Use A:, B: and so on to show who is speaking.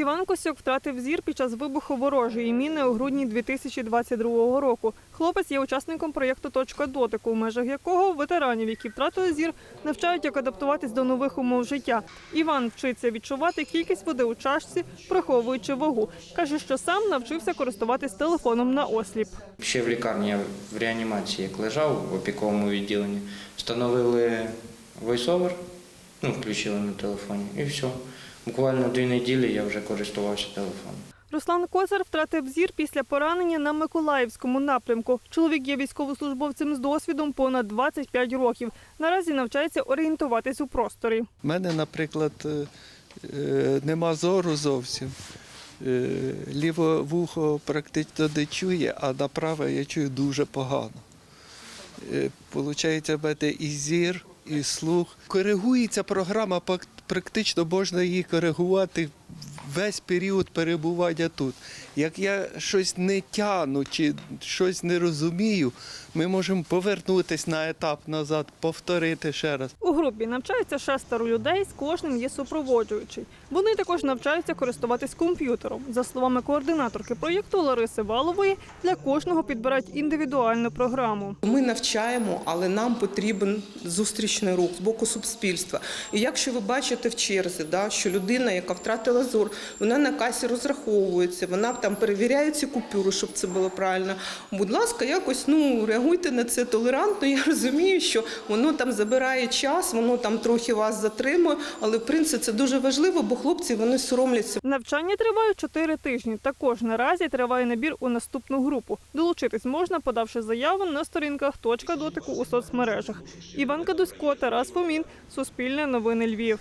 A: Іван Косюк втратив зір під час вибуху ворожої міни у грудні 2022 року. Хлопець є учасником проєкту Точка дотику, у межах якого ветеранів, які втратили зір, навчають, як адаптуватись до нових умов життя. Іван вчиться відчувати кількість води у чашці, приховуючи вагу. каже, що сам навчився користуватись телефоном на осліп.
B: Ще в лікарні я в реанімації як лежав в опіковому відділенні, встановили войсовер, ну, включили на телефоні і все. Буквально дві неділі я вже користувався телефоном.
A: Руслан Козар втратив зір після поранення на Миколаївському напрямку. Чоловік є військовослужбовцем з досвідом понад 25 років. Наразі навчається орієнтуватись у просторі.
C: У мене, наприклад, е, е, нема зору зовсім. Е, Ліве вухо практично не чує, а на праве я чую дуже погано. Получається, в мене і зір, і слух. Коригується програма, практично можна її коригувати весь період перебування тут. Як я щось не тяну чи щось не розумію, ми можемо повернутися на етап назад, повторити ще раз.
A: У групі навчаються шестеро людей, з кожним є супроводжуючий. Вони також навчаються користуватись комп'ютером. За словами координаторки проєкту Лариси Валової, для кожного підбирають індивідуальну програму.
D: Ми навчаємо, але нам потрібен зустрічний рух з боку суспільства. І якщо ви бачите в черзі, да, що людина, яка втратила зор, вона на касі розраховується, вона там перевіряє ці купюри, щоб це було правильно. Будь ласка, якось ну реагуйте на це толерантно. Я розумію, що воно там забирає час, воно там трохи вас затримує, але в принципі це дуже важливо, бо хлопці вони соромляться.
A: Навчання тривають чотири тижні. Також наразі триває набір у наступну групу. Долучитись можна, подавши заяву на сторінках точка дотику у соцмережах. Іван Кадусько, Тарас Фомін, Суспільне новини Львів.